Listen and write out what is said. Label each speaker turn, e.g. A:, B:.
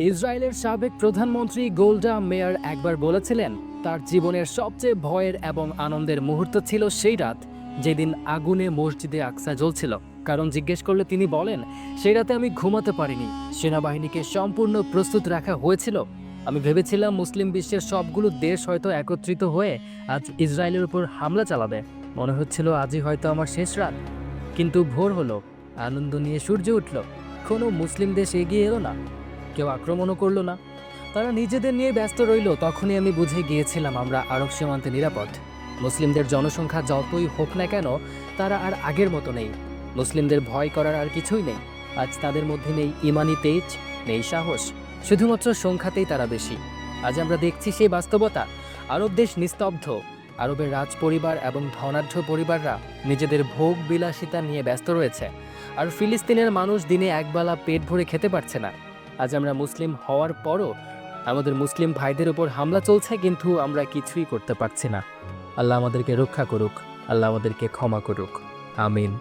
A: ইসরায়েলের সাবেক প্রধানমন্ত্রী গোল্ডা মেয়ার একবার বলেছিলেন, তার জীবনের সবচেয়ে ভয়ের এবং আনন্দের মুহূর্ত ছিল সেই রাত যেদিন আগুনে মসজিদে আকসা জ্বলছিল। কারণ জিজ্ঞেস করলে তিনি বলেন, সেই রাতে আমি ঘুমাতে পারিনি। সেনাবাহিনীকে সম্পূর্ণ প্রস্তুত রাখা হয়েছিল। আমি ভেবেছিলাম মুসলিম বিশ্বের সবগুলো দেশ হয়তো একত্রিত হয়ে আজ ইসরায়েলের উপর হামলা চালাবে। মনে হচ্ছিল আজই হয়তো আমার শেষ রাত। কিন্তু ভোর হলো। আনন্দ নিয়ে সূর্য উঠল। কোনো মুসলিম দেশ এগিয়ে এলো না। কেউ আক্রমণও করল না। তারা নিজেদের নিয়ে ব্যস্ত রইল, তখনই আমি বুঝে গিয়েছিলাম আমরা আরব সীমান্তে নিরাপদ। মুসলিমদের জনসংখ্যা যতই হোক না কেন, তারা আর আগের মতো নেই। মুসলিমদের ভয় করার আর কিছুই নেই। আজ তাদের মধ্যে নেই ইমানি তেজ, নেই সাহস, শুধুমাত্র সংখ্যাতেই তারা বেশি। আজ আমরা দেখছি সেই বাস্তবতা। আরব দেশ নিস্তব্ধ। আরবের রাজ পরিবার এবং ধনাঢ্য পরিবাররা নিজেদের ভোগ বিলাসিতা নিয়ে ব্যস্ত রয়েছে। আর ফিলিস্তিনের মানুষ দিনে একবেলা পেট ভরে খেতে পারছে না। আজ আমরা মুসলিম হওয়ার পরও আমাদের মুসলিম ভাইদের উপর হামলা চলছে, কিন্তু আমরা কিছুই করতে পারছি না। আল্লাহ আমাদেরকে রক্ষা করুক, আল্লাহ আমাদেরকে ক্ষমা করুক। আমিন।